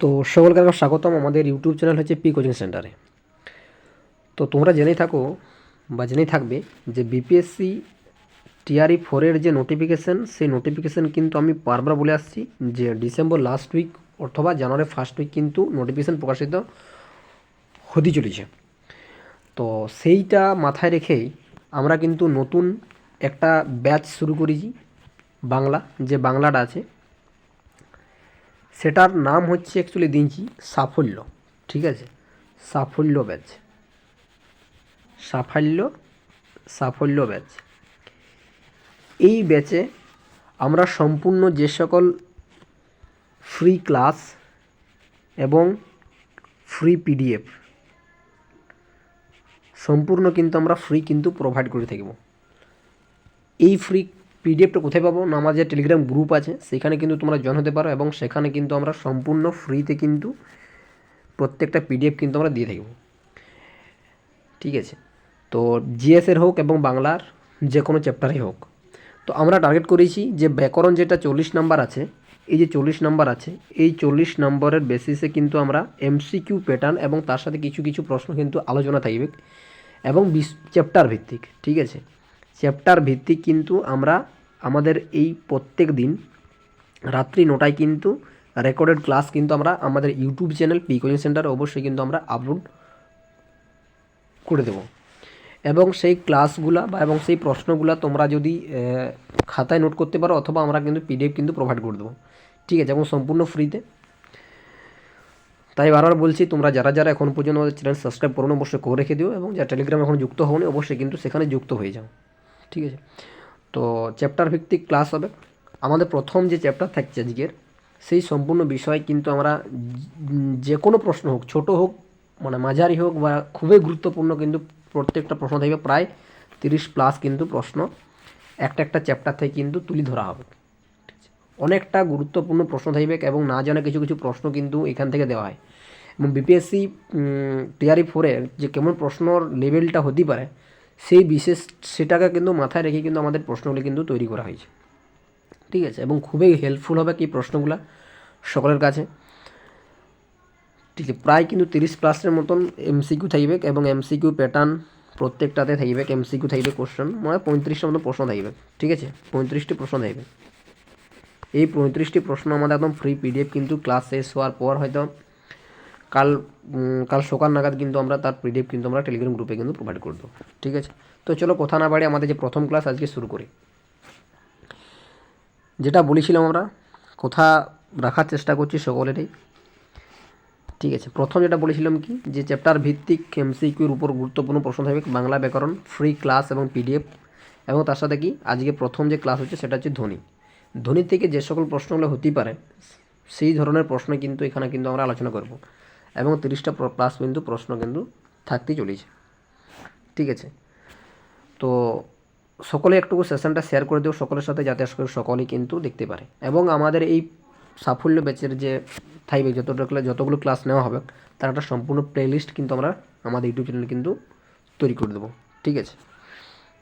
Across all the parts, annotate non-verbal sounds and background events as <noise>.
তো সকলকে আবার স্বাগতম। আমাদের ইউটিউব চ্যানেল হচ্ছে পি কোচিং সেন্টারে তো তোমরা জেনেই থাকো বা জেনেই থাকবে যে বিপিএসসি টিআরই ফোরের যে নোটিফিকেশান সেই নোটিফিকেশান কিন্তু আমি বারবার বলে আসছি যে ডিসেম্বর লাস্ট উইক অথবা জানুয়ারি ফার্স্ট উইক কিন্তু নোটিফিকেশান প্রকাশিত হতে চলেছে। তো সেইটা মাথায় রেখেই আমরা কিন্তু নতুন একটা ব্যাচ শুরু করেছি বাংলা, যে বাংলাটা আছে। সেটার নাম হচ্ছে অ্যাকচুয়ালি দিয়েছি সাফল্য। ঠিক আছে? সাফল্য ব্যাচ। সাফল্য সাফল্য ব্যাচ। এই ব্যাচে আমরা সম্পূর্ণ যে সকল ফ্রি ক্লাস এবং ফ্রি পিডিএফ সম্পূর্ণ কিন্তু আমরা ফ্রি কিন্তু প্রোভাইড করে থাকব। এই ফ্রি পিডিএফটা কোথায় পাবো? না আমাদের যে টেলিগ্রাম গ্রুপ আছে। সেখানে কিন্তু তোমরা জয়েন হতে পারো এবং সেখানে কিন্তু আমরা সম্পূর্ণ ফ্রিতে কিন্তু প্রত্যেকটা পিডিএফ কিন্তু আমরা দিয়ে থাকব। ঠিক আছে? তো জিএসের হোক এবং বাংলার যে কোনো চ্যাপ্টারই হোক। তো আমরা টার্গেট করেছি যে ব্যাকরণ যেটা চল্লিশ নাম্বার আছে, এই যে চল্লিশ নাম্বার আছে, এই চল্লিশ নম্বরের বেসিসে কিন্তু আমরা এমসিকিউ প্যাটার্ন এবং তার সাথে কিছু কিছু প্রশ্ন কিন্তু আলোচনা থাকবে এবং চ্যাপ্টার ভিত্তিক। ঠিক আছে? চ্যাপ্টার ভিত্তিক কিন্তু আমরা আমাদের এই প্রত্যেক দিন রাত্রি নটায় কিন্তু রেকর্ডেড ক্লাস কিন্তু আমরা আমাদের YouTube channel P coaching centre অবশ্যই কিন্তু আমরা আপলোড করে দেবো। এবং সেই ক্লাসগুলা বা এবং সেই প্রশ্নগুলা তোমরা যদি খাতায় নোট করতে পারো অথবা আমরা কিন্তু পিডিএফ কিন্তু প্রোভাইড করে দেবো। ঠিক আছে, এবং সম্পূর্ণ ফ্রিতে তাই বারবার বলছি, তোমরা যারা যারা এখন পর্যন্ত আমাদের চ্যানেল সাবস্ক্রাইব করো অবশ্যই করে রেখে দিও এবং যারা টেলিগ্রাম এখন যুক্ত হওনি, অবশ্যই কিন্তু সেখানে যুক্ত হয়ে যাও। ঠিক আছে? তো চ্যাপ্টার ভিত্তিক ক্লাস হবে। আমাদের প্রথম যে চ্যাপ্টার থাকছে আজকের, সেই সম্পূর্ণ বিষয় কিন্তু আমরা যে কোনো প্রশ্ন হোক, ছোট হোক মানে মাঝারি হোক বা খুবই গুরুত্বপূর্ণ কিন্তু প্রত্যেকটা প্রশ্ন থাকবে, প্রায় তিরিশ প্লাস কিন্তু প্রশ্ন একটা একটা চ্যাপ্টার থেকে কিন্তু তুলে ধরা হবে। অনেকটা গুরুত্বপূর্ণ প্রশ্ন থাকবে এবং না জানা কিছু কিছু প্রশ্ন কিন্তু এখান থেকে দেওয়া হয়। এবং বিপিএসসি টিআরই ফোরের যে কেমন প্রশ্নর লেভেলটা হতে পারে সেই বিশেষ সেটাকে কিন্তু মাথায় রেখে কিন্তু আমাদের প্রশ্নগুলি কিন্তু তৈরি করা হয়েছে। ঠিক আছে? এবং খুবই হেল্পফুল হবে কি প্রশ্নগুলো সকলের কাছে। ঠিক আছে, প্রায় কিন্তু তিরিশ প্লাসের মতন এমসিকিউ থাকবে এবং এমসিকিউ প্যাটার্ন প্রত্যেকটাতে থাকবে এমসিকিউ থাকবে কোশ্চেন মানে পঁয়ত্রিশটা মতো প্রশ্ন থাকবে। ঠিক আছে? পঁয়ত্রিশটি প্রশ্ন থাকবে। এই পঁয়ত্রিশটি প্রশ্ন আমাদের একদম ফ্রি পিডিএফ কিন্তু ক্লাস শেষ হওয়ার পর হয়তো কাল কাল সকাল নাগাদ কিন্তু আমরা তার পিডিএফ কিন্তু আমরা টেলিগ্রাম গ্রুপে কিন্তু প্রোভাইড করে দেবো ঠিক আছে? তো চলো কথা না বাড়ি আমাদের যে প্রথম ক্লাস আজকে শুরু করি। যেটা বলেছিলাম আমরা, কথা রাখার চেষ্টা করছি সকলেরই, ঠিক আছে? প্রথম যেটা বলেছিলাম কি? যে চ্যাপ্টার ভিত্তিক এমসিকিউর উপর গুরুত্বপূর্ণ প্রশ্ন থাকবে বাংলা ব্যাকরণ ফ্রি ক্লাস এবং পিডিএফ এবং তার সাথে কি? আজকে প্রথম যে ক্লাস হচ্ছে সেটা হচ্ছে ধ্বনি। ধ্বনি থেকে যে সকল প্রশ্নগুলো হতেই পারে, সেই ধরনের প্রশ্ন কিন্তু এখানে কিন্তু আমরা আলোচনা করব। এবং তিরিশটা প্লাস কিন্তু প্রশ্ন কিন্তু থাকতেই চলেছে। ঠিক আছে? তো সকলে একটু সেশনটা শেয়ার করে দেবো সকলের সাথে যাতে সকলেই কিন্তু দেখতে পারে। এবং আমাদের এই সাফল্য ব্যাচের যে থাকবে যতগুলো যতগুলো ক্লাস নেওয়া হবে, তার একটা সম্পূর্ণ প্লেলিস্ট কিন্তু আমরা আমাদের ইউটিউব চ্যানেলে কিন্তু তৈরি করে দেবো। ঠিক আছে?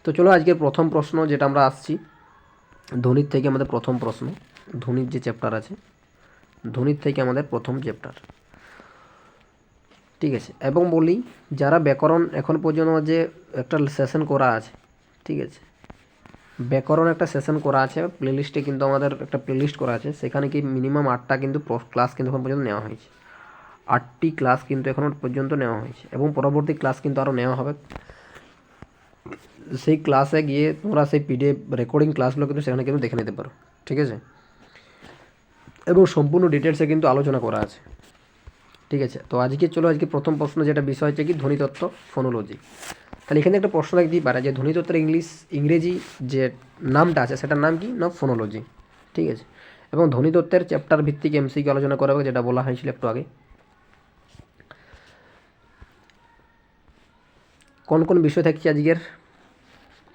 তো চলো আজকের প্রথম প্রশ্ন যেটা আমরা আসছি ধোনির থেকে আমাদের প্রথম প্রশ্ন ধোনির যে চ্যাপ্টার আছে ধোনির থেকে আমাদের প্রথম চ্যাপ্টার ঠিক আছে। এবং বলি, যারা ব্যাকরণ এখন পর্যন্ত যে একটা সেশন করা আছে, ঠিক আছে। ব্যাকরণ একটা সেশন করা আছে প্লেলিস্টে কিন্তু আমাদের একটা প্লেলিস্ট করা আছে, সেখানে কি মিনিমাম আটটা কিন্তু ক্লাস কিন্তু এখন পর্যন্ত নেওয়া হয়েছে। আটটি ক্লাস কিন্তু এখন পর্যন্ত নেওয়া হয়েছে এবং পরবর্তী ক্লাস কিন্তু আরও নেওয়া হবে। সেই ক্লাসে গিয়ে তোমরা সেই পিডিএফ রেকর্ডিং ক্লাসগুলো কিন্তু সেখানে কিন্তু দেখে নিতে পারো, ঠিক আছে। এবং সম্পূর্ণ ডিটেলসে কিন্তু আলোচনা করা আছে। ঠিক আছে? তো আজকে চলো, আজকে প্রথম প্রশ্ন যেটা বিষয় হচ্ছে কি ধ্বনিতত্ত্ব ফোনোলজি তাহলে এখানে একটা প্রশ্ন দিতেই পারে যে ধ্বনিতত্ত্বের ইংলিশ, ইংরেজি যে নামটা আছে, সেটার নাম কি? না ফোনোলজি ঠিক আছে? এবং ধ্বনিতত্ত্বের চ্যাপ্টার ভিত্তিক এমসিকে আলোচনা করা হবে যেটা বলা হয়েছিল একটু আগে। কোন কোন বিষয় থাকছে আজকের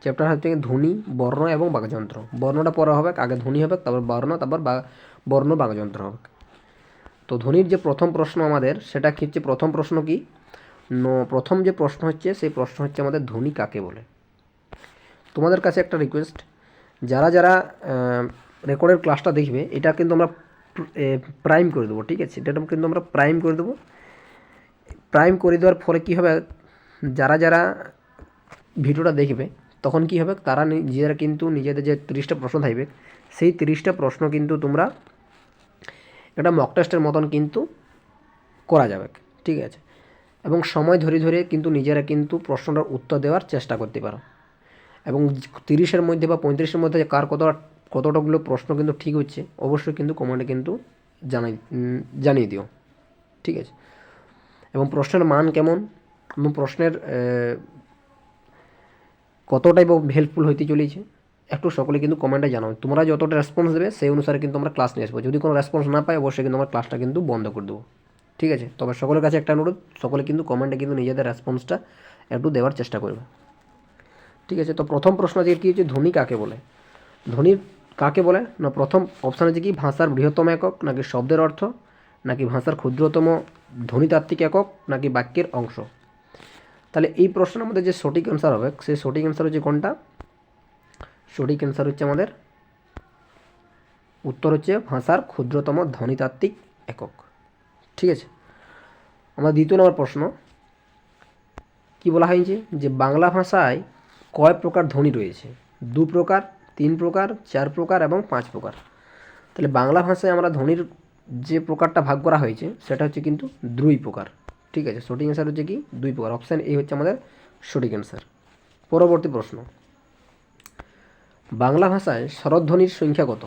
চ্যাপ্টার হচ্ছে ধ্বনি, বর্ণ এবং বাঘযন্ত্র বর্ণটা পরে হবে, আগে ধ্বনি হবে, তারপর বর্ণ, তারপর বা- বর্ণ বাঘযন্ত্র হবে। তো ধ্বনির যে প্রথম প্রশ্ন আমাদের, সেটা হচ্ছে, প্রথম প্রশ্ন কি? প্রথম যে প্রশ্ন হচ্ছে, সেই প্রশ্ন হচ্ছে আমাদের ধ্বনি কাকে বলে? তোমাদের কাছে একটা রিকোয়েস্ট যারা যারা রেকর্ডের ক্লাসটা দেখবে, এটা কিন্তু আমরা প্রাইম করে দেবো, ঠিক আছে? এটা কিন্তু আমরা প্রাইম করে দেবো। প্রাইম করে দেওয়ার ফলে কী হবে, যারা যারা ভিডিওটা দেখবে, তখন কি হবে, তারা নিজেরা কিন্তু নিজেদের যে তিরিশটা প্রশ্ন থাকবে, সেই তিরিশটা প্রশ্ন কিন্তু তোমরা একটা মক টেস্টের মতন কিন্তু করা যাবে, ঠিক আছে? এবং সময় ধরে ধরে কিন্তু নিজেরা কিন্তু প্রশ্নটার উত্তর দেওয়ার চেষ্টা করতে পারো। এবং তিরিশের মধ্যে বা পঁয়ত্রিশের মধ্যে কার কত কতটাগুলো প্রশ্ন কিন্তু ঠিক হচ্ছে, অবশ্যই কিন্তু কমেন্টে কিন্তু জানাই জানিয়ে দিও, ঠিক আছে? এবং প্রশ্নের মান কেমন? এবং প্রশ্নের কতটাই হেল্পফুল হইতে চলেছে? একটু সকলে কিন্তু কমেন্টে জানাও। তোমরা যতটা রেসপন্স দেবে, সেই অনুসারে কিন্তু আমরা ক্লাস নিয়ে আসব। যদি কোনো রেসপন্স না পাই, অবশ্যই কিন্তু আমরা ক্লাসটা কিন্তু বন্ধ করে দেবো। ঠিক আছে? তবে সকলের কাছে একটা অনুরোধ, সকলে কিন্তু কমেন্টে কিন্তু নিজেদের রেসপন্সটা একটু দেওয়ার চেষ্টা করবে। ঠিক আছে? তো প্রথম প্রশ্ন আজকে কী হচ্ছে, ধ্বনি কাকে বলে? ধ্বনির কাকে বলে? না, প্রথম অপশান আছে কি, ভাষার বৃহত্তম একক, নাকি শব্দের অর্থ? নাকি ভাষার ক্ষুদ্রতম ধ্বনিতাত্ত্বিক একক, নাকি বাক্যের অংশ? তাহলে এই প্রশ্নের মধ্যে যে সঠিক অ্যান্সার হবে, সেই সঠিক অ্যান্সার হচ্ছে কোনটা? সঠিক অ্যান্সার হচ্ছে আমাদের। উত্তর হচ্ছে ভাষার ক্ষুদ্রতম ধ্বনিতাত্ত্বিক একক। ঠিক আছে? আমার দ্বিতীয় নম্বর প্রশ্ন। কি বলা হয়েছে? যে বাংলা ভাষায় কয় প্রকার ধ্বনি রয়েছে? দু প্রকার, তিন প্রকার, চার প্রকার এবং পাঁচ প্রকার। তাহলে বাংলা ভাষায় আমরা ধ্বনির যে প্রকারটা ভাগ করা হয়েছে, সেটা হচ্ছে কিন্তু দুই প্রকার। ঠিক আছে? সঠিক অ্যান্সার হচ্ছে কি? দুই প্রকার। অপশান এই হচ্ছে আমাদের সঠিক অ্যান্সার পরবর্তী প্রশ্ন। বাংলা ভাষায় স্বরধ্বনির সংখ্যা কত?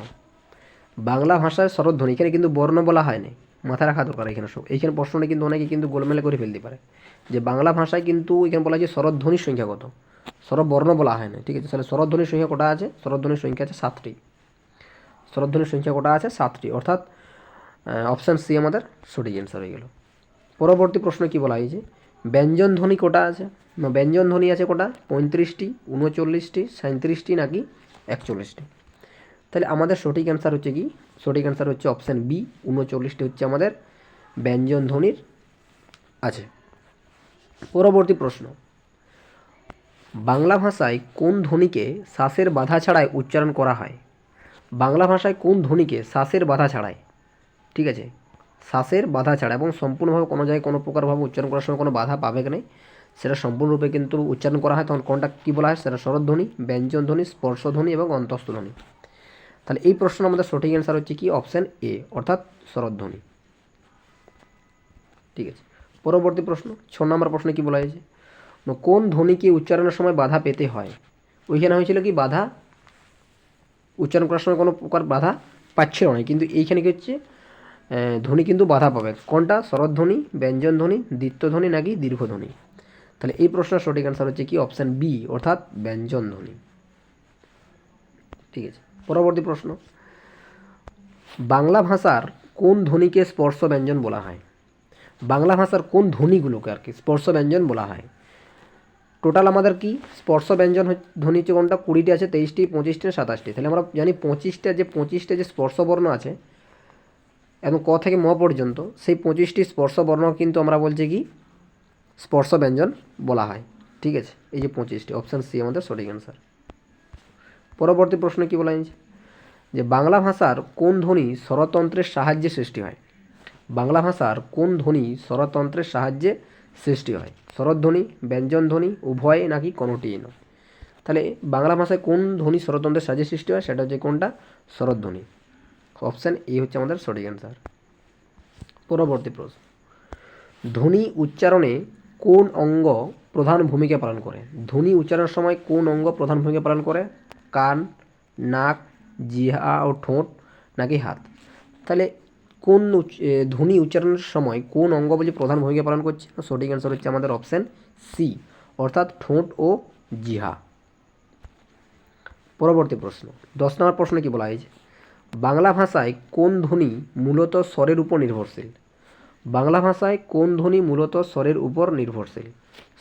বাংলা ভাষায় স্বরধ্বনি এখানে কিন্তু বর্ণ বলা হয়নি। মাথা রাখা দরকার এখানে সব। এইখানে প্রশ্নটা কিন্তু অনেকে কিন্তু গোলমেলে করে ফেলতে পারে। যে বাংলা ভাষায় কিন্তু এখানে বলা হয়েছে স্বরধ্বনির সংখ্যা কত? স্বরবর্ণ বলা হয় না ঠিক আছে? তাহলে স্বরধ্বনির সংখ্যা কটা আছে? স্বরধ্বনির সংখ্যা আছে সাতটি। স্বরধ্বনির সংখ্যা কটা আছে? সাতটি। অর্থাৎ অপশান সি আমাদের সঠিক অ্যান্সার হয়ে গেল। পরবর্তী প্রশ্ন কি বলা হয়েছে? ব্যঞ্জন ধ্বনি কটা আছে? ব্যঞ্জন ধ্বনি আছে কটা? পঁয়ত্রিশটি, উনচল্লিশটি সাঁত্রিশটি নাকি একচল্লিশটি। তাহলে আমাদের সঠিক অ্যান্সার হচ্ছে কি? সঠিক অ্যান্সার হচ্ছে অপশান বি উনচল্লিশটি হচ্ছে আমাদের ব্যঞ্জন ধ্বনির আছে। পরবর্তী প্রশ্ন। বাংলা ভাষায় কোন ধ্বনিকে শ্বাসের বাধা ছাড়াই উচ্চারণ করা হয়? বাংলা ভাষায় কোন ধ্বনিকে শ্বাসের বাধা ছাড়াই? ঠিক আছে? শ্বাসের বাধা ছাড়া এবং সম্পূর্ণভাবে কোনো জায়গায় কোনো প্রকারভাবে উচ্চারণ করার সময় কোনো বাধা পাবে কি নেই? সেটা সম্পূর্ণরূপে কিন্তু উচ্চারণ করা হয়, তখন কোনটা কী বলা হয়? সেটা স্বরধ্বনি ব্যঞ্জন ধ্বনি স্পর্শধ্বনি এবং অন্তস্থ ধ্বনি তাহলে এই প্রশ্ন আমাদের সঠিক অ্যান্সার হচ্ছে কি? অপশান এ অর্থাৎ স্বরধ্বনি। ঠিক আছে। পরবর্তী প্রশ্ন, ছ নম্বর প্রশ্নে কি বলা হয়েছে? কোন ধ্বনিকে উচ্চারণের সময় বাধা পেতে হয়? ওইখানে হয়েছিল কি বাধা? উচ্চারণ করার সময় কোনো প্রকার বাধা পাচ্ছিল না, কিন্তু এইখানে কি হচ্ছে? ধ্বনি কিন্তু বাধা পাবে। কোনটা? স্বরধ্বনি ব্যঞ্জন ধ্বনি দ্বিত্বধ্বনি নাকি দীর্ঘধ্বনি? তাহলে এই প্রশ্নের সঠিক অ্যান্সার হচ্ছে কি? অপশান বি অর্থাৎ ব্যঞ্জন ধ্বনি। ঠিক আছে, পরবর্তী প্রশ্ন। বাংলা ভাষার কোন ধ্বনিকে স্পর্শ ব্যঞ্জন বলা হয়? বাংলা ভাষার কোন ধ্বনিগুলোকে আর কি স্পর্শ ব্যঞ্জন বলা হয়? টোটাল আমাদের কি? স্পর্শ ব্যঞ্জন ধ্বনি হচ্ছে কোনটা কুড়িটি আছে, তেইশটি, পঁচিশটি, সাতাশটি। তাহলে আমরা জানি পঁচিশটা যে পঁচিশটা যে স্পর্শ বর্ণ আছে, এবং ক থেকে ম পর্যন্ত, সেই পঁচিশটি স্পর্শ বর্ণ কিন্তু আমরা বলছি কি? স্পর্শ ব্যঞ্জন বলা হয়। ঠিক আছে? এই যে পঁচিশটি অপশান সি আমাদের সঠিক অ্যান্সার পরবর্তী প্রশ্ন কি বলা হয়েছে? যে বাংলা ভাষার কোন ধ্বনি স্বরতন্ত্রের সাহায্যে সৃষ্টি হয়? বাংলা ভাষার কোন ধ্বনি স্বরতন্ত্রের সাহায্যে সৃষ্টি হয়? স্বরধ্বনি, ব্যঞ্জন ধ্বনি, উভয় নাকি কোনোটিই নয়? তাহলে বাংলা ভাষায় কোন ধ্বনি স্বরতন্ত্রের সাহায্যে সৃষ্টি হয়? সেটা হচ্ছে কোনটা? স্বরধ্বনি। অপশান এ হচ্ছে আমাদের সঠিক অ্যান্সার পরবর্তী প্রশ্ন। ধ্বনি উচ্চারণে কোন অঙ্গ প্রধান ভূমিকা পালন করে? ধ্বনি উচ্চারণের সময় কোন অঙ্গ প্রধান ভূমিকা পালন করে? কান, নাক জিহা ও ঠোঁট নাকি হাত? তাহলে কোন ধ্বনি উচ্চারণের সময় কোন অঙ্গ বলছে প্রধান ভূমিকা পালন করছে? সঠিক অ্যান্সার হচ্ছে আমাদের অপশান সি অর্থাৎ ঠোঁট ও জিহা পরবর্তী প্রশ্ন। দশ নম্বর প্রশ্নে কি বলা হয়েছে? বাংলা ভাষায় কোন ধ্বনি মূলত স্বরের উপর নির্ভরশীল? বাংলা ভাষায় কোন ধ্বনি মূলত স্বরের উপর নির্ভরশীল?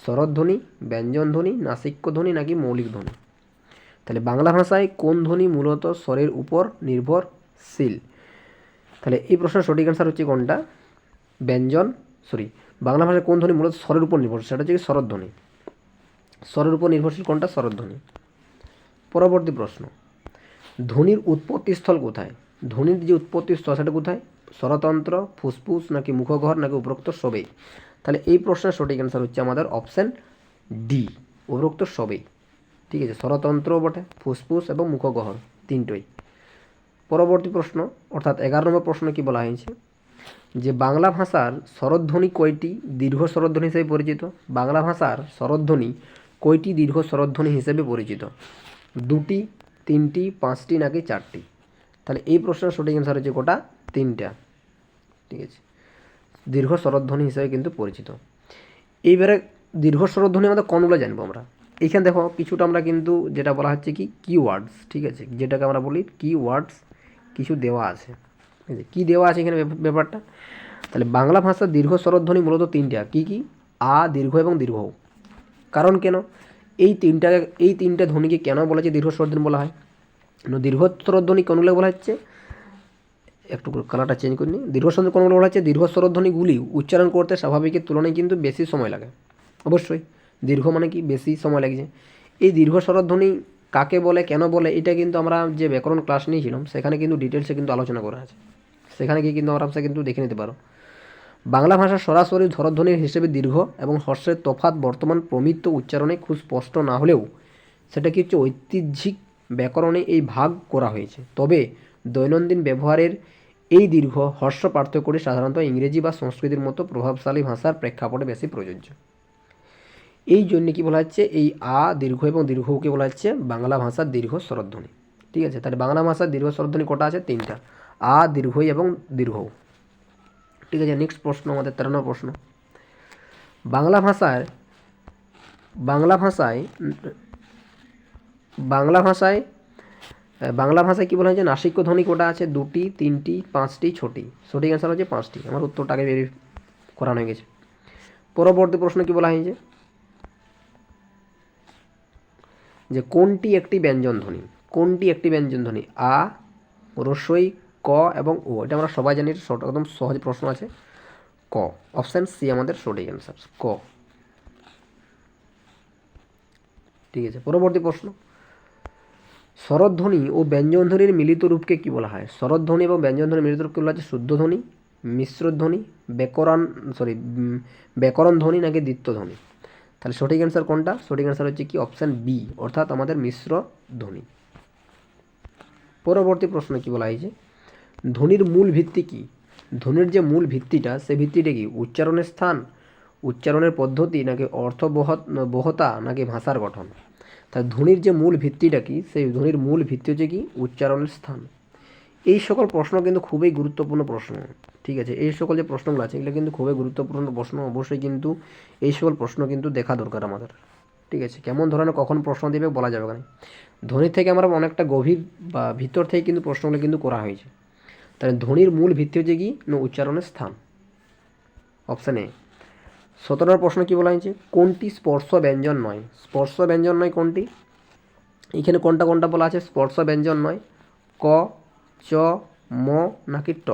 স্বরধ্বনি ব্যঞ্জন ধ্বনি, নাসিক্য ধ্বনি নাকি মৌলিক ধ্বনি? তাহলে বাংলা ভাষায় কোন ধ্বনি মূলত স্বরের উপর নির্ভরশীল? তাহলে এই প্রশ্নের সঠিক অ্যান্সার হচ্ছে কোনটা? ব্যঞ্জন সরি বাংলা ভাষায় কোন ধ্বনি মূলত স্বরের উপর নির্ভরশীল? সেটা হচ্ছে স্বরধ্বনি স্বরের উপর নির্ভরশীল কোনটা? স্বরধ্বনি পরবর্তী প্রশ্ন, ধ্বনির উৎপত্তিস্থল কোথায়? ধ্বনির যে উৎপত্তি স্থল সেটা কোথায়? স্বরতন্ত্র, ফুসফুস নাকি মুখঘর নাকি উপরোক্ত সবেই? তাহলে এই প্রশ্নের সঠিক অ্যান্সার হচ্ছে আমাদের অপশান ডি উপরোক্ত সবেই। ঠিক আছে, স্বরতন্ত্র বটে, ফুসফুস এবং মুখগহ্বর তিনটোই। পরবর্তী প্রশ্ন, অর্থাৎ এগারো নম্বর প্রশ্ন কি বলা হয়েছে? যে বাংলা ভাষার স্বরধ্বনি কয়টি? দীর্ঘ স্বরধ্বনি হিসেবে পরিচিত। বাংলা ভাষার স্বরধ্বনি কয়টি দীর্ঘ স্বরধ্বনি হিসেবে পরিচিত? দুটি, তিনটি, পাঁচটি নাকি চারটি? তাহলে এই প্রশ্নের সঠিক অ্যান্সার হচ্ছে কোটা তিনটা। ঠিক আছে দীর্ঘ স্বরধ্বনি হিসেবে কিন্তু পরিচিত। এইবারে দীর্ঘ স্বরধ্বনি আমাদের কোনগুলো জানব আমরা। এইখানে দেখো, কিছুটা আমরা কিন্তু যেটা বলা হচ্ছে কি কিওয়ার্ডস ঠিক আছে? যেটাকে আমরা বলি কিওয়ার্ডস কিছু দেওয়া আছে। ঠিক আছে? কী দেওয়া আছে এখানে ব্যাপ- ব্যাপারটা? তাহলে বাংলা ভাষার দীর্ঘ স্বরধ্বনি মূলত তিনটা। কি কি? আ, দীর্ঘ এবং দীর্ঘ। কারণ কেন? এই তিনটা এই তিনটা ধ্বনিকে কেন বলা হচ্ছে দীর্ঘ স্বরধ্বনি বলা হয়? দীর্ঘ স্বরধ্বনি কোনগুলো বলা হচ্ছে? একটু কালারটা চেঞ্জ করে নিই। দীর্ঘ স্বরধ্বনি কোনগুলো বলা হচ্ছে দীর্ঘ স্বরধ্বনিগুলি উচ্চারণ করতে স্বাভাবিকের তুলনায় কিন্তু বেশি সময় লাগে। অবশ্যই, দীর্ঘ মানে কি? বেশি সময় লাগছে। এই দীর্ঘ স্বরধ্বনি কাকে বলে, কেন বলে, এটা কিন্তু আমরা যে ব্যাকরণ ক্লাস নিয়েছিলাম, সেখানে কিন্তু ডিটেলসে কিন্তু আলোচনা করা আছে। সেখানে গিয়ে কিন্তু আরামসে কিন্তু দেখে নিতে পারো। বাংলা ভাষা সরাসরি ধরধ্বনির হিসেবে দীর্ঘ এবং হর্ষের তফাৎ বর্তমান প্রমিত উচ্চারণে খুব স্পষ্ট না হলেও, সেটা কি হচ্ছে ঐতিহ্যিক ব্যাকরণে এই ভাগ করা হয়েছে। তবে দৈনন্দিন ব্যবহারের এই দীর্ঘ হর্ষ পার্থক্যটি সাধারণত ইংরেজি বা সংস্কৃতির মতো প্রভাবশালী ভাষার প্রেক্ষাপটে বেশি প্রযোজ্য। এই জন্য কি বলা হচ্ছে? এই আ দীর্ঘ এবং দীর্ঘকে বলা হচ্ছে বাংলা ভাষার দীর্ঘ স্বরধ্বনি। ঠিক আছে? তাহলে বাংলা ভাষার দীর্ঘ স্বরধ্বনি কটা আছে? তিনটা। আ দীর্ঘই এবং দীর্ঘ ঠিক আছে? নেক্সট প্রশ্ন, আমাদের তেরো প্রশ্ন। বাংলা ভাষায় বাংলা ভাষায় বাংলা ভাষায় বাংলা ভাষায় কী বলা হয়েছে নাসিক্য ধ্বনি কোটা আছে? দুটি, তিনটি, পাঁচটি, ছটি। সঠিক অ্যান্সার হচ্ছে পাঁচটি। আমার উত্তরটা আগে বেরিয়ে করানো হয়ে গেছে। পরবর্তী প্রশ্ন কি বলা হয়েছে? যে কোনটি একটি ব্যঞ্জন ধ্বনি? কোনটি একটি ব্যঞ্জন ধ্বনি? আ, রসই, ক এবং ও। এটা আমরা সবাই জানি একদম সহজ প্রশ্ন আছে। ক। অপশান সি আমাদের সঠিক অ্যান্সার ক। ঠিক আছে, পরবর্তী প্রশ্ন। স্বরধ্বনি ও ব্যঞ্জনধ্বনির মিলিত রূপকে কি বলা হয়? স্বরধ্বনি এবং ব্যঞ্জনধ্বনির মিলিত রূপকে বলা হচ্ছে শুদ্ধ ধ্বনি মিশ্র ধ্বনি ব্যাকরণ সরি ব্যাকরণ ধ্বনি নাকি দ্বিত্ব ধ্বনি তাহলে সঠিক অ্যান্সার কোনটা? সঠিক অ্যান্সার হচ্ছে কি? অপশান বি অর্থাৎ আমাদের মিশ্র ধ্বনি পরবর্তী প্রশ্ন কি বলা হয়েছে? ধ্বনির মূল ভিত্তি কি? ধ্বনির যে মূল ভিত্তিটা সে ভিত্তিটা কি? উচ্চারণের স্থান, উচ্চারণের পদ্ধতি নাকি অর্থবহ বহতা নাকি ভাষার গঠন? তাই ধ্বনির যে মূল ভিত্তিটা কি, সেই ধ্বনির মূল ভিত্তি হচ্ছে কি, উচ্চারণের স্থান। এই সকল প্রশ্ন কিন্তু খুবই গুরুত্বপূর্ণ প্রশ্ন, ঠিক আছে? এই সকল যে প্রশ্নগুলো আছে, এগুলো কিন্তু খুবই গুরুত্বপূর্ণ প্রশ্ন, অবশ্যই কিন্তু এই সকল প্রশ্ন কিন্তু দেখা দরকার আমাদের, ঠিক আছে? কেমন ধরনের কখন প্রশ্ন দেবে বলা যাবে না। ধ্বনি থেকে আমরা অনেকটা গভীর বা ভিতর থেকে কিন্তু প্রশ্নগুলো কিন্তু করা হয়েছে। তাহলে ধ্বনির মূল ভিত্তি হচ্ছে কি, না উচ্চারণের স্থান? Option A. সতেরো নম্বর প্রশ্ন কী বলা হয়েছে? কোনটি স্পর্শ ব্যঞ্জন নয়? স্পর্শ ব্যঞ্জন নয় কোনটি? এখানে কোনটা কোনটা বলা আছে? স্পর্শ ব্যঞ্জন নয়। ক, চ, ম নাকি ট?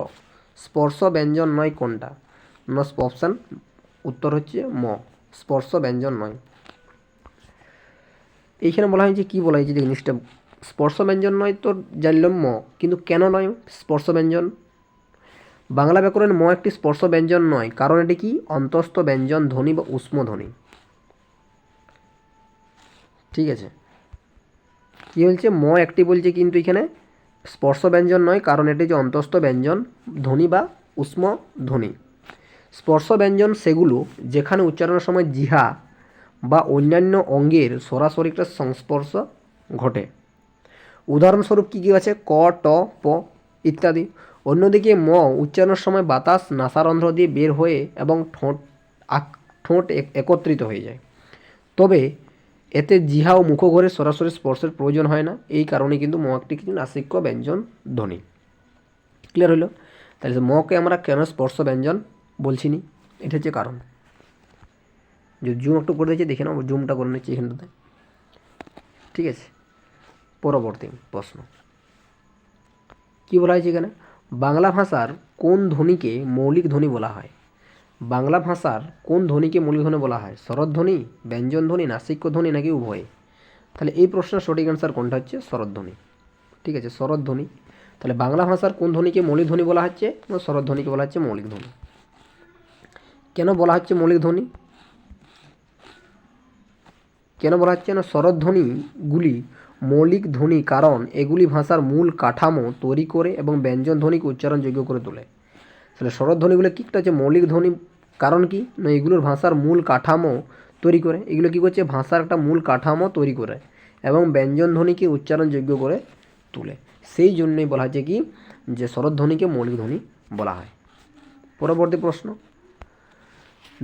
স্পর্শ ব্যঞ্জন নয় কোনটা? ন অপশান, উত্তর হচ্ছে ম। স্পর্শ ব্যঞ্জন নয়। এইখানে বলা হয়েছে, কী বলা হয়েছে? জিনিসটা স্পর্শ ব্যঞ্জন নয় তো জানলাম ম, কিন্তু কেন নয়? স্পর্শ ব্যঞ্জন বাংলা ব্যাকরণে ম একটি স্পর্শ ব্যঞ্জন নয়, কারণ এটি কি? অন্তস্থ ব্যঞ্জন, ধ্বনি বা উষ্ম ধ্বনি। ঠিক আছে। কী বলছে? ম একটি বলছে কিন্তু এখানে স্পর্শ ব্যঞ্জন নয়, কারণ এটি যে অন্তস্থ ব্যঞ্জন, ধ্বনি বা উষ্ম ধ্বনি। স্পর্শ ব্যঞ্জন সেগুলো যেখানে উচ্চারণের সময় জিহা বা অন্যান্য অঙ্গের সরাসরি একটা সংস্পর্শ ঘটে। উদাহরণস্বরূপ কী কী আছে? ক, ট, প ইত্যাদি। অন্যদিকে ম, উচ্চারণের সময় বাতাস নাসারন্ধ্র দিয়ে বের হয়ে এবং ঠোঁট আক- ঠোঁট এক- একত্রিত হয়ে যায়। তবে এতে জিহা ও মুখঘরে সরাসরি স্পর্শের প্রয়োজন হয় না। এই কারণে কিন্তু ম একটি কিন্তু নাসিক্য ব্যঞ্জন ধ্বনি। ক্লিয়ার হলো তাহলে মকে আমরা কেন স্পর্শ ব্যঞ্জন বলছি নি এটা হচ্ছে কারণ। যে জুম একটু করে দিয়েছি দেখে নাও জুমটা করে নিচ্ছি এখানটাতে। ঠিক আছে? পরবর্তী প্রশ্ন। কি বলা হয়েছে এখানে? বাংলা ভাষার কোন ধ্বনিকে মৌলিক ধ্বনি বলা হয়? বাংলা ভাষার কোন ধ্বনিকে মৌলিক ধ্বনি বলা হয়? স্বরধ্বনি ব্যঞ্জন ধ্বনি, নাসিক্য ধ্বনি নাকি উভয়? তাহলে এই প্রশ্নের সঠিক অ্যান্সার কোনটা হচ্ছে? স্বরধ্বনি ঠিক আছে স্বরধ্বনি তাহলে বাংলা ভাষার কোন ধ্বনিকে মৌলিক ধ্বনি বলা হচ্ছে? স্বরধ্বনিকে বলা হচ্ছে মৌলিক ধ্বনি। কেন বলা হচ্ছে মৌলিক ধ্বনি? কেন বলা হচ্ছে না স্বরধ্বনিগুলি মৌলিক ধ্বনি কারণ এগুলি ভাষার মূল কাঠামো তৈরি করে এবং ব্যঞ্জন ধ্বনিকে উচ্চারণযোগ্য করে তোলে। তাহলে স্বরধ্বনিগুলো কী হচ্ছে মৌলিক ধ্বনি? কারণ কি? না, এগুলোর ভাষার মূল কাঠামো তৈরি করে। এগুলো কী করছে? ভাষার একটা মূল কাঠামো তৈরি করে এবং ব্যঞ্জন ধ্বনিকে উচ্চারণযোগ্য করে তোলে। সেই জন্যই বলা হচ্ছে কি? যে স্বরধ্বনিকে মৌলিক ধ্বনি বলা হয়। পরবর্তী প্রশ্ন।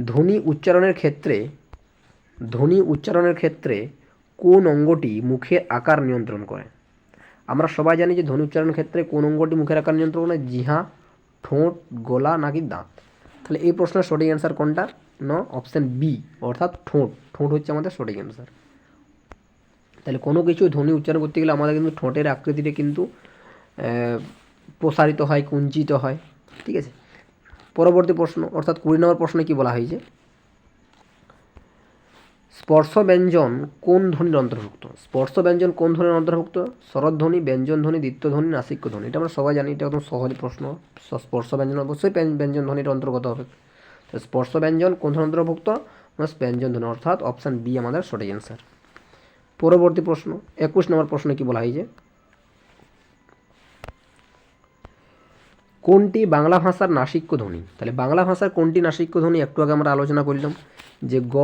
ধ্বনি উচ্চারণের ক্ষেত্রে, ধ্বনি উচ্চারণের ক্ষেত্রে কোন অঙ্গটি মুখের আকার নিয়ন্ত্রণ করে? আমরা সবাই জানি যে ধ্বনি উচ্চারণের ক্ষেত্রে কোন অঙ্গটি মুখের আকার নিয়ন্ত্রণ করে? জিহা, ঠোঁট, গলা নাকি দাঁত? তাহলে এই প্রশ্নের সঠিক অ্যান্সার কোনটা? ন অপশান বি অর্থাৎ ঠোঁট। ঠোঁট হচ্ছে আমাদের সঠিক অ্যান্সার তাহলে কোনো কিছু ধ্বনি উচ্চারণ করতে গেলে আমাদের কিন্তু ঠোঁটের আকৃতিটা কিন্তু প্রসারিত হয়, কুঞ্চিত হয়। ঠিক আছে? পরবর্তী প্রশ্ন, অর্থাৎ কুড়ি নম্বর প্রশ্নে কি বলা হয়েছে? স্পর্শ ব্যঞ্জন কোন ধ্বনির অন্তর্ভুক্ত? স্পর্শ ব্যঞ্জন কোন ধ্বনির অন্তর্ভুক্ত? স্বরধ্বনি ব্যঞ্জন ধ্বনি দ্বিতীয় ধ্বনি নাসিক্য ধ্বনি এটা আমরা সবাই জানি, এটা একদম সহজ প্রশ্ন। স্পর্শ ব্যঞ্জন অবশ্যই ব্যঞ্জন- ধ্বনির অন্তর্গত হবে। তো স্পর্শ ব্যঞ্জন কোন ধ্বনির অন্তর্ভুক্ত? ব্যঞ্জন ধ্বনি অর্থাৎ অপশান বি আমাদের সঠিক অ্যান্সার পরবর্তী প্রশ্ন, একুশ নম্বর প্রশ্নে কি বলা হয়েছে? কোনটি বাংলা ভাষার নাসিক্য ধ্বনি? তাহলে বাংলা ভাষার কোনটি নাসিক্য ধ্বনি একটু আগে আমরা আলোচনা করলাম, যে গ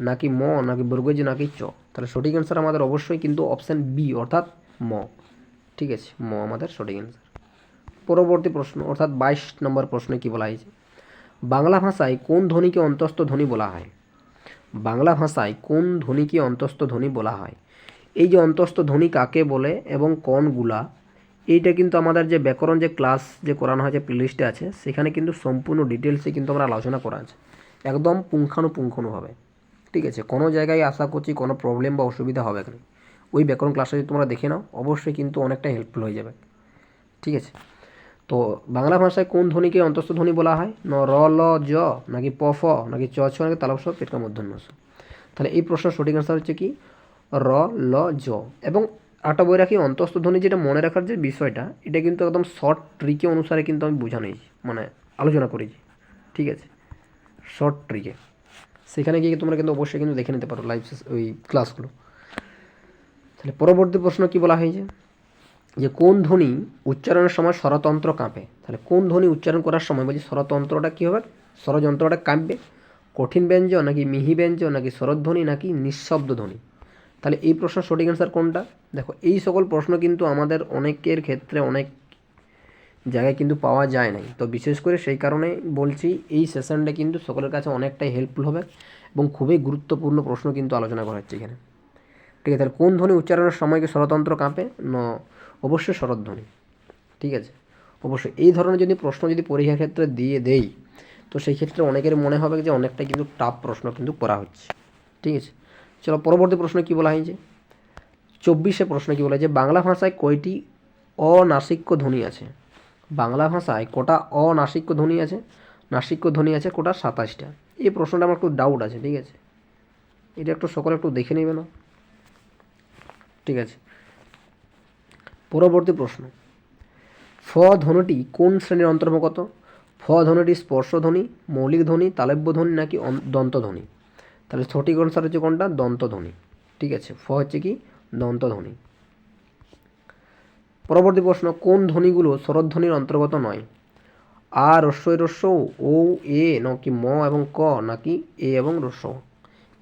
নাকি ম নাকি বর্গজ নাকি চ। তাহলে সঠিক অ্যান্সার আমাদের অবশ্যই কিন্তু অপশান বি অর্থাৎ ম। ঠিক আছে, ম আমাদের সঠিক অ্যান্সার পরবর্তী প্রশ্ন, অর্থাৎ বাইশ নম্বর প্রশ্নে কি বলা হয়েছে? বাংলা ভাষায় কোন ধ্বনিকে অন্তস্থ ধ্বনি বলা হয়? বাংলা ভাষায় কোন ধ্বনিকে অন্তস্থ ধ্বনি বলা হয়? এই যে অন্তস্থ ধ্বনি কাকে বলে এবং কোনগুলা এইটা কিন্তু আমাদের যে ব্যাকরণ যে ক্লাস যে করানো হয়েছে প্লেলিস্টে আছে, সেখানে কিন্তু সম্পূর্ণ ডিটেলসে কিন্তু আমরা আলোচনা করা আছে। একদম পুঙ্খানুপুঙ্খানুভাবে। ঠিক আছে? কোনো জায়গায় আশা করছি কোনো প্রবলেম বা অসুবিধা হবে না। ওই ব্যাকরণ ক্লাসটা যদি তোমরা দেখে নাও, অবশ্যই কিন্তু অনেকটা হেল্পফুল হয়ে যাবে। ঠিক আছে? তো বাংলা ভাষায় কোন ধ্বনিকে অন্তস্থ ধ্বনি বলা হয়? ন, র, ল, জ, নাকি প, ফ, নাকি চ, ছ, নাকি তালব স পেটকা মূর্ধন্য স তাহলে এই প্রশ্নের সঠিক আনসার হচ্ছে কি? র, ল, জ। এবং আটা বই রাখি অন্তস্থ ধ্বনি যেটা মনে রাখার যে বিষয়টা, এটা কিন্তু একদম শর্ট ট্রিকে অনুসারে কিন্তু আমি বোঝানো মানে আলোচনা করেছি। ঠিক আছে? শর্ট ট্রিকে সেখানে গিয়ে তোমরা কিন্তু অবশ্যই কিন্তু দেখে নিতে পারো লাইভ ওই ক্লাসগুলো তাহলে পরবর্তী প্রশ্ন কি বলা হয়েছে? যে কোন ধ্বনি উচ্চারণের সময় স্বরতন্ত্র কাঁপে? তাহলে কোন ধ্বনি উচ্চারণ করার সময় বলছি স্বরতন্ত্রটা কী হবে? স্বরযন্ত্রটা কাঁপবে। কঠিন ব্যঞ্জন নাকি মিহি ব্যঞ্জন নাকি স্বরধ্বনি নাকি নিঃশব্দ ধ্বনি? তাহলে এই প্রশ্নের সঠিক অ্যান্সার কোনটা? দেখো, এই সকল প্রশ্ন কিন্তু আমাদের অনেকের ক্ষেত্রে, অনেক জায়গায় কিন্তু পাওয়া যায় নাই। তো বিশেষ করে সেই কারণে বলছি, এই সেশনটা কিন্তু সকলের কাছে অনেকটাই হেল্পফুল হবে এবং খুবই গুরুত্বপূর্ণ প্রশ্ন কিন্তু আলোচনা করা হচ্ছে এখানে। ঠিক আছে, তাহলে কোন ধ্বনি উচ্চারণের সময় কি স্বরতন্ত্র কাঁপে? ন, অবশ্যই স্বরধ্বনি। ঠিক আছে? অবশ্যই, এই ধরনের যদি প্রশ্ন যদি পরীক্ষার ক্ষেত্রে দিয়ে দেই, তো সেই ক্ষেত্রে অনেকের মনে হবে যে অনেকটা কিন্তু টাফ প্রশ্ন কিন্তু করা হচ্ছে। ঠিক আছে? চলো পরবর্তী প্রশ্ন কি বলা হয়েছে? চব্বিশে প্রশ্ন কি বলা হয়েছে? বাংলা ভাষায় কয়টি অনাসিক্য ধ্বনি আছে? বাংলা ভাষায় কটা অনাসিক্য ধ্বনি আছে? নাসিক্য ধ্বনি আছে কোটা? সাতাশটা। এই প্রশ্নটা আমার একটু ডাউট আছে, ঠিক আছে? এটা একটু সকলে একটু দেখে নেবে না? ঠিক আছে। পরবর্তী প্রশ্ন। ফ ধ্বনিটি কোন শ্রেণির অন্তর্ভুক্ত? ফ ধ্বনিটি স্পর্শ ধ্বনি, মৌলিক ধ্বনি, তালব্য ধ্বনি নাকি অন- দন্ত ধ্বনি? তাহলে সঠিক অনুসার হচ্ছে কোনটা? দন্তধ্বনি। ঠিক আছে, ফ হচ্ছে কি? দন্তধ্বনি। পরবর্তী প্রশ্ন, কোন ধ্বনিগুলো স্বরধ্বনির অন্তর্গত নয়? আ রস্বই রস্য ও এ, নাকি ম এবং ক, নাকি এ এবং রস্য?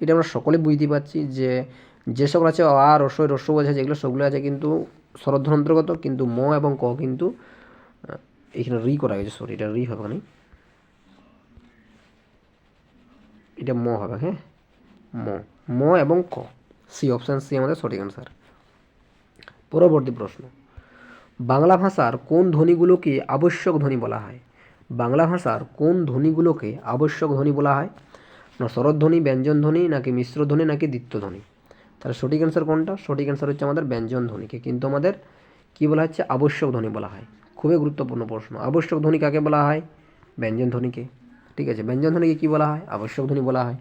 এটা আমরা সকলে বুঝতে পারছি যে যে সকল আছে, আ রস্বই রস্য আছে যেগুলো সেগুলো আছে কিন্তু স্বরধ্বনি অন্তর্গত, কিন্তু ম এবং ক কিন্তু এখানে রি করা হয়েছে সরি এটা রি হবে না এটা ম হবে হ্যাঁ? ম ম এবং ক, সি অপশান সি আমাদের সঠিক অ্যান্সার পরবর্তী প্রশ্ন, বাংলা ভাষার কোন ধ্বনিগুলোকে আবশ্যক ধ্বনি বলা হয়? বাংলা ভাষার কোন ধ্বনিগুলোকে আবশ্যক ধ্বনি বলা হয়? না স্বরধ্বনি ব্যঞ্জন ধ্বনি, নাকি মিশ্র ধ্বনি, নাকি দ্বিত্ব ধ্বনি? তাহলে সঠিক অ্যান্সার কোনটা? সঠিক অ্যান্সার হচ্ছে আমাদের ব্যঞ্জন ধ্বনিকে। কিন্তু আমাদের কী বলা হচ্ছে? আবশ্যক ধ্বনি বলা হয়। খুবই গুরুত্বপূর্ণ প্রশ্ন। আবশ্যক ধ্বনি কাকে বলা হয়? ব্যঞ্জন ধ্বনিকে। ঠিক আছে, ব্যঞ্জন ধ্বনিকে কী বলা হয়? আবশ্যক ধ্বনি বলা হয়।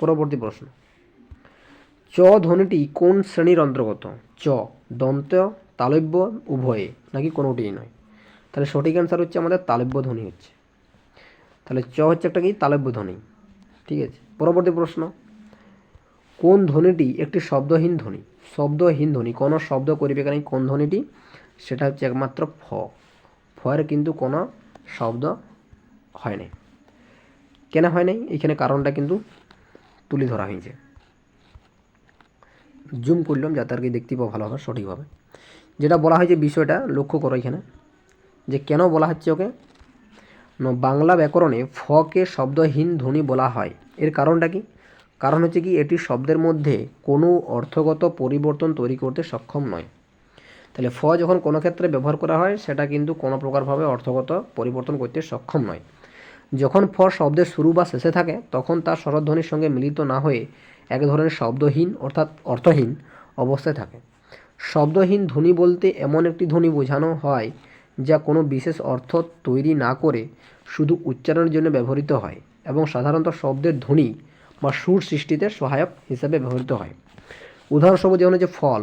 পরবর্তী প্রশ্ন। চ ধ্বনিটি কোন শ্রেণির অন্তর্গত? চ দন্ত তালব্য, উভয়ে, নাকি কোনোটিই নয়? তাহলে সঠিক অ্যান্সার হচ্ছে আমাদের তালব্য ধ্বনি হচ্ছে। তাহলে চ হচ্ছে একটা কি? তালব্য ধ্বনি। ঠিক আছে? পরবর্তী প্রশ্ন। কোন ধ্বনিটি একটি শব্দহীন ধ্বনি? শব্দহীন ধ্বনি। কোনো শব্দ করিবে কেন? কোন ধ্বনিটি? সেটা হচ্ছে একমাত্র ফ। ফয়ের কিন্তু কোনো শব্দ হয় নাই। কেন হয় নাই? এখানে কারণটা কিন্তু তুলে ধরা হয়েছে। জুম করলাম যাতে আর কি দেখতে পাবো ভালোভাবে সঠিকভাবে যেটা বলা হয়েছে বিষয়টা, লক্ষ্য করো এখানে, যে কেন বলা হচ্ছে ওকে? বাংলা ব্যাকরণে ফকে শব্দহীন ধ্বনি বলা হয়। এর কারণটা কি? কারণ হচ্ছে কি, এটি শব্দের মধ্যে কোনো অর্থগত পরিবর্তন তৈরি করতে সক্ষম নয়। তাহলে ফ যখন কোনো ক্ষেত্রে ব্যবহার করা হয়, সেটা কিন্তু কোনো প্রকারভাবে অর্থগত পরিবর্তন করতে সক্ষম নয়। যখন ফ শব্দের শুরু বা শেষে থাকে, তখন তার স্বরধ্বনির সঙ্গে মিলিত না হয়ে এক ধরনের শব্দহীন অর্থাৎ অর্থহীন অবস্থায় থাকে। শব্দহীন ধ্বনি বলতে এমন একটি ধ্বনি বোঝানো হয় যা কোনো বিশেষ অর্থ তৈরি না করে শুধু উচ্চারণের জন্য ব্যবহৃত হয় এবং সাধারণত শব্দের ধ্বনি বা সুর সৃষ্টিতে সহায়ক হিসাবে ব্যবহৃত হয়। উদাহরণস্বরূপ যেমন হচ্ছে ফল।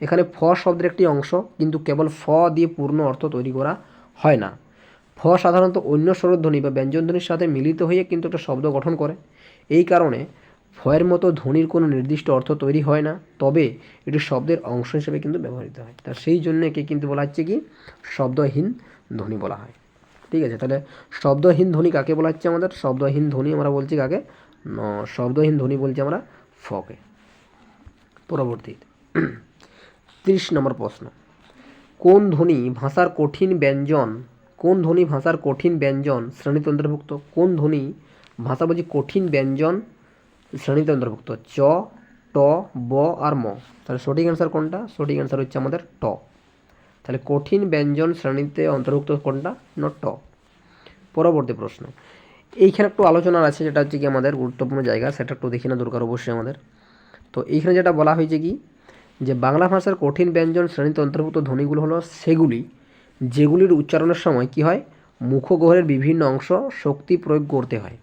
এখানে ফ শব্দের একটি অংশ, কিন্তু কেবল ফ দিয়ে পূর্ণ অর্থ তৈরি করা হয় না। ফ সাধারণত অন্য স্বরধ্বনি বা ব্যঞ্জনধ্বনির সাথে মিলিত হয়ে কিন্তু একটা শব্দ গঠন করে। এই কারণে ফয়ের মতো ধ্বনির কোনো নির্দিষ্ট অর্থ তৈরি হয় না, তবে এটি শব্দের অংশ হিসেবে কিন্তু ব্যবহৃত হয়। তা সেই জন্য একে কিন্তু বলা হচ্ছে কি? শব্দহীন ধ্বনি বলা হয়। ঠিক আছে, তাহলে শব্দহীন ধ্বনি কাকে বলা হচ্ছে আমাদের? শব্দহীন ধ্বনি আমরা বলছি কাকে? শব্দহীন ধ্বনি বলছি আমরা ফকে। পরবর্তী <clears throat> তিরিশ নম্বর প্রশ্ন। কোন ধ্বনি ভাষার কঠিন ব্যঞ্জন কোন ধ্বনি ভাষার কঠিন ব্যঞ্জন? শ্রেণীতে অন্তর্ভুক্ত কোন ধ্বনি ভাষা বলছি কঠিন ব্যঞ্জন? শ্রেণীতে অন্তর্ভুক্ত চ, ট, ব আর ম। তাহলে সঠিক অ্যান্সার কোনটা? সঠিক অ্যান্সার হচ্ছে আমাদের ট। তাহলে কঠিন ব্যঞ্জন শ্রেণীতে অন্তর্ভুক্ত কোনটা? ন, ট। পরবর্তী প্রশ্ন। এইখানে একটু আলোচনার আছে, যেটা হচ্ছে কি আমাদের গুরুত্বপূর্ণ জায়গা, সেটা একটু দেখে না দরকার অবশ্যই আমাদের। তো এইখানে যেটা বলা হয়েছে কি? যে বাংলা ভাষার কঠিন ব্যঞ্জন শ্রেণীতে অন্তর্ভুক্ত ধ্বনিগুলো হলো সেগুলি। যেগুলির উচ্চারণের সময় কি হয়? মুখগহ্বরের বিভিন্ন অংশ শক্তি প্রয়োগ করতে হয়।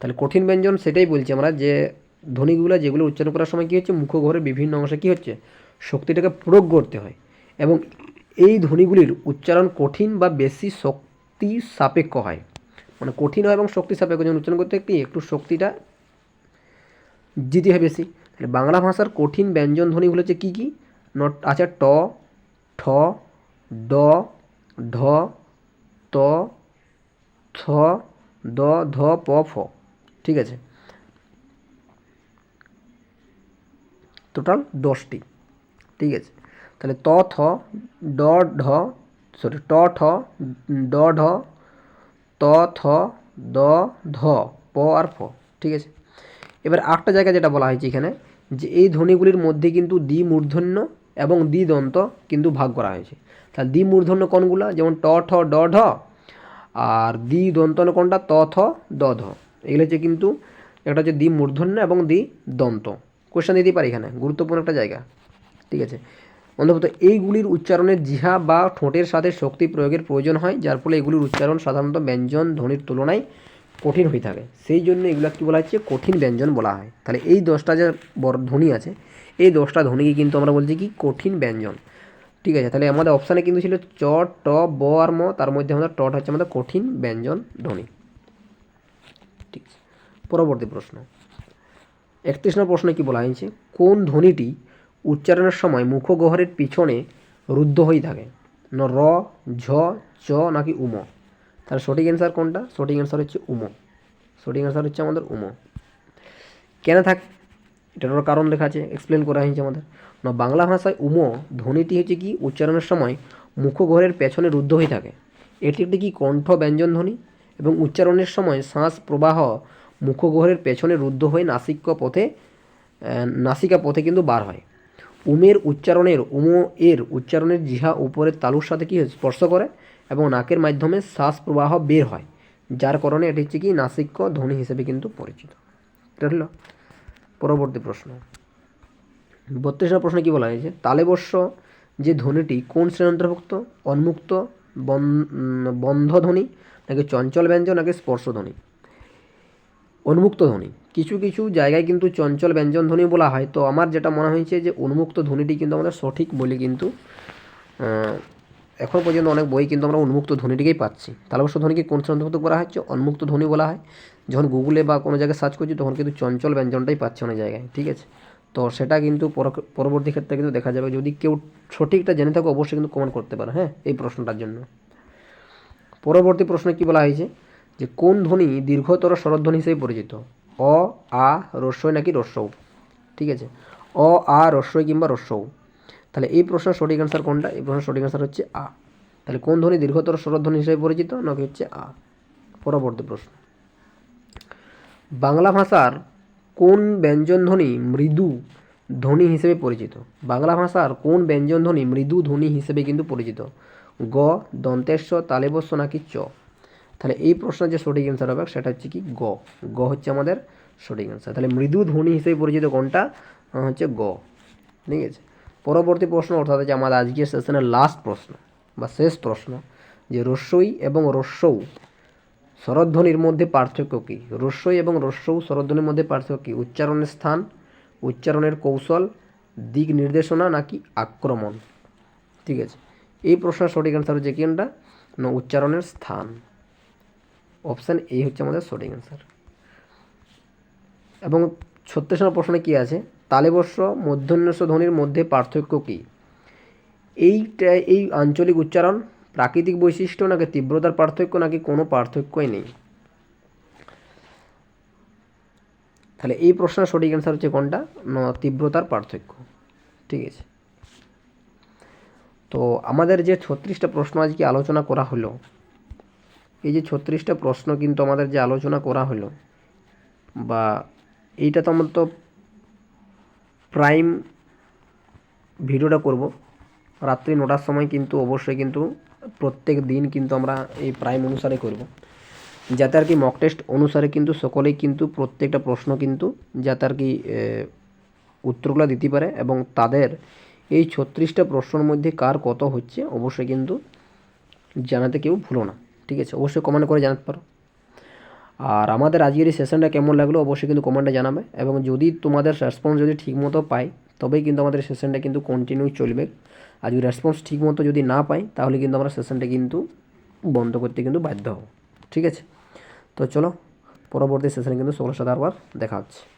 তাহলে কঠিন ব্যঞ্জন সেটাই বলছি আমরা যে ধ্বনিগুলো যেগুলো উচ্চারণ করার সময় কী হচ্ছে? মুখগহ্বরের বিভিন্ন অংশে কী হচ্ছে? শক্তিটাকে প্রয়োগ করতে হয়। এবং এই ধ্বনিগুলির উচ্চারণ কঠিন বা বেশি শক্তি সাপেক্ষ হয়। মানে কঠিন হয় এবং শক্তি সাপেক্ষ যেমন উচ্চারণ করতে একটি একটু শক্তিটা দিতে হয় বেশি। তাহলে বাংলা ভাষার কঠিন ব্যঞ্জন ধ্বনিগুলো হচ্ছে কী কী? নট আছে ট, ঠ ড ঢ, ত, থ, দ, ধ, প, ফ। ঠিক আছে? টোটাল দশটি। ঠিক আছে? তাহলে ত, থ, ড, ঢ সরি ট, ঠ, ড, ঢ, ত, থ, দ, ধ, প আর ফ। ঠিক আছে? এবার আটটা জায়গা যেটা বলা হয়েছে এখানে, যে এই ধ্বনিগুলির মধ্যে কিন্তু দ্বি মূর্ধন্য এবং দ্বি দন্ত কিন্তু ভাগ করা হয়েছে। তাহলে দ্বি মূর্ধন্য কোনগুলো যেমন ট, ঠ, ড, ঢ, আর দ্বি দন্তন কোনটা ত, থ, দ, ধ। এগুলো হচ্ছে কিন্তু, একটা হচ্ছে দ্বি মূর্ধন্য এবং দ্বি দন্ত। কোশ্চেন দিতেই পারি এখানে, গুরুত্বপূর্ণ একটা জায়গা। ঠিক আছে? অন্তর্ভুক্ত এইগুলির উচ্চারণের জিহা বা ঠোঁটের সাথে শক্তি প্রয়োগের প্রয়োজন হয়, যার ফলে এগুলির উচ্চারণ সাধারণত ব্যঞ্জন, ধ্বনির তুলনায় কঠিন হয়ে থাকে। সেই জন্য এগুলো কী বলা হচ্ছে, কঠিন ব্যঞ্জন বলা হয়। তাহলে এই দশটা যে ধ্বনি আছে, এই দশটা ধ্বনিকে কিন্তু আমরা বলছি কি, কঠিন ব্যঞ্জন। ঠিক আছে, তাহলে আমাদের অপশানে কিন্তু ছিল চ, ট, ব আর ম, তার মধ্যে আমাদের টট হচ্ছে আমাদের কঠিন, ব্যঞ্জন, ধ্বনি। ঠিক আছে, পরবর্তী প্রশ্ন। একত্রিশ নম্বর প্রশ্নে কী বলা হয়েছে? কোন ধ্বনিটি উচ্চারণের সময় মুখগহ্বরের পিছনে রুদ্ধ হয়ে থাকে? ন র, ঝ, চ নাকি উম? তাহলে সঠিক অ্যান্সার কোনটা? সঠিক অ্যান্সার হচ্ছে উম। সঠিক অ্যান্সার হচ্ছে আমাদের উম। কেন থাক এটারও কারণ লেখা আছে এক্সপ্লেন করা হয়েছে আমাদের। না, বাংলা ভাষায় উম, ধ্বনিটি হচ্ছে কি, উচ্চারণের সময় মুখগহ্বরের পেছনে রুদ্ধ হয়ে থাকে। এটি একটি কি কণ্ঠ ব্যঞ্জন ধ্বনি? এবং উচ্চারণের সময় শ্বাস প্রবাহ মুখগহ্বরের পেছনে রুদ্ধ হয়ে নাসিক পথে নাসিকা পথে কিন্তু বার হয়। উমের উচ্চারণের, উম এর উচ্চারণের জিহা উপরের তালুর সাথে কি? স্পর্শ করে এবং নাকের মাধ্যমে শ্বাস প্রবাহ বের হয়, যার কারণে এটি হচ্ছে কি, নাসিক্য ধ্বনি হিসেবে কিন্তু পরিচিত। এটা হলো পরবর্তী প্রশ্ন। বত্রিশ নম্বর প্রশ্নে কী বলা হয়েছে? তালেবস্য যে ধ্বনিটি কোন শ্রেণির অন্তর্ভুক্ত? উন্মুক্ত বন- উম, বন্ধ ধ্বনি নাকি চঞ্চল ব্যঞ্জন নাকি স্পর্শ ধ্বনি উন্মুক্ত ধ্বনি। কিছু কিছু জায়গায় কিন্তু চঞ্চল ব্যঞ্জন ধ্বনি বলা হয়। তো আমার যেটা মনে হয়েছে যে উন্মুক্ত ধ্বনিটি কিন্তু আমাদের সঠিক বলে কিন্তু এখন পর্যন্ত অনেক বই কিন্তু আমরা উন্মুক্ত ধ্বনিটিকেই পাচ্ছি। তালবস্য ধ্বনিকে কোন শ্রেণির অন্তর্ভুক্ত করা হচ্ছে উন্মুক্ত ধ্বনি বলা হয়। যখন গুগলে বা কোনো জায়গায় সার্চ করছি তখন কিন্তু চঞ্চল ব্যঞ্জনটাই পাচ্ছে অনেক জায়গায়। ঠিক আছে? তো সেটা কিন্তু পরবর্তী ক্ষেত্রে কিন্তু দেখা যাবে যদি কেউ সঠিকটা জেনে থাকে, অবশ্যই কিন্তু কমেন্ট করতে পারে হ্যাঁ? এই প্রশ্নটার জন্য। পরবর্তী প্রশ্নে কি বলা হয়েছে? যে কোন ধ্বনি দীর্ঘতর স্বরধ্বনি হিসেবে পরিচিত? অ, আ রস্বই নাকি রস্যৌ? ঠিক আছে? অ, আ রস্বই কিংবা রস্যৌ? তাহলে এই প্রশ্নের সঠিক অ্যান্সার কোনটা? এই প্রশ্নের সঠিক অ্যান্সার হচ্ছে আ। তাহলে কোন ধ্বনি দীর্ঘতর স্বরধ্বনি হিসেবে পরিচিত? নাকি হচ্ছে আ? পরবর্তী প্রশ্ন। বাংলা ভাষার কোন ব্যঞ্জনধ্বনি মৃদু ধ্বনি হিসেবে পরিচিত? বাংলা ভাষার কোন ব্যঞ্জনধ্বনি মৃদু ধ্বনি হিসেবে কিন্তু পরিচিত? গ, দন্তেশ্ব তালেবস্য নাকি চ? তাহলে এই প্রশ্নের যে সঠিক অ্যান্সার হবে, সেটা হচ্ছে কি গ। গ হচ্ছে আমাদের সঠিক অ্যান্সার তাহলে মৃদু ধ্বনি হিসেবে পরিচিত কোনটা? হচ্ছে গ। ঠিক আছে? পরবর্তী প্রশ্ন, অর্থাৎ হচ্ছে আমাদের আজকের সেশনের লাস্ট প্রশ্ন বা শেষ প্রশ্ন, যে রস্যই এবং রস্যৌ স্বরধ্বনির মধ্যে পার্থক্য কী? রস্যই এবং রস্যৌ স্বরধ্বনির মধ্যে পার্থক্য কী? উচ্চারণের স্থান, উচ্চারণের কৌশল, দিক নির্দেশনা নাকি আক্রমণ? ঠিক আছে। এই প্রশ্নের সঠিক অ্যান্সার হচ্ছে কোনটা? না, উচ্চারণের স্থান। অপশান এই হচ্ছে আমাদের সঠিক অ্যান্সার এবং ছত্রিশ নম্বর প্রশ্নে কী আছে? তালেবস্য মধ্যন্যস্য ধ্বনির মধ্যে পার্থক্য কী? এইটা এই আঞ্চলিক উচ্চারণ প্রাকৃতিক বৈশিষ্ট্য নাকি তীব্রতার পার্থক্য নাকি কোনো পার্থক্যই নেই? তাহলে এই প্রশ্নের সঠিক অ্যান্সার হচ্ছে কোনটা? তীব্রতার পার্থক্য। ঠিক আছে। তো আমাদের যে ছত্রিশটা প্রশ্ন আজকে আলোচনা করা হলো, এই যে ছত্রিশটা প্রশ্ন কিন্তু আমাদের যে আলোচনা করা হলো, বা এইটা তো আমরা তো প্রাইম ভিডিওটা করব। রাত্রি নটার সময় কিন্তু অবশ্যই কিন্তু প্রত্যেক দিন কিন্তু আমরা এই প্রাইম অনুসারে করব। যাতে আর কি মক টেস্ট অনুসারে কিন্তু সকলেই কিন্তু প্রত্যেকটা প্রশ্ন কিন্তু যাতে আর কি উত্তরগুলো দিতে পারে এবং তাদের এই ছত্রিশটা প্রশ্নের মধ্যে কার কত হচ্ছে অবশ্যই কিন্তু জানাতে কেউ ভুলো না। ঠিক আছে? অবশ্যই কমেন্ট করে জানাতে পারো। আর আমাদের আজকের এই সেশনটা কেমন লাগল অবশ্যই কিন্তু কমেন্টে জানাবে এবং যদি তোমাদের রেসপন্স যদি ঠিকমতো পাই, তবেই কিন্তু আমাদের সেশনটা কিন্তু কন্টিনিউ চলবে। আর যদি রেসপন্স ঠিকমতো যদি না পাই, তাহলে কিন্তু আমরা সেশনটা কিন্তু বন্ধ করতে কিন্তু বাধ্য হব। ঠিক আছে? তো চলো, পরবর্তী সেশনে কিন্তু সকলের সাথে আবার দেখা হচ্ছে।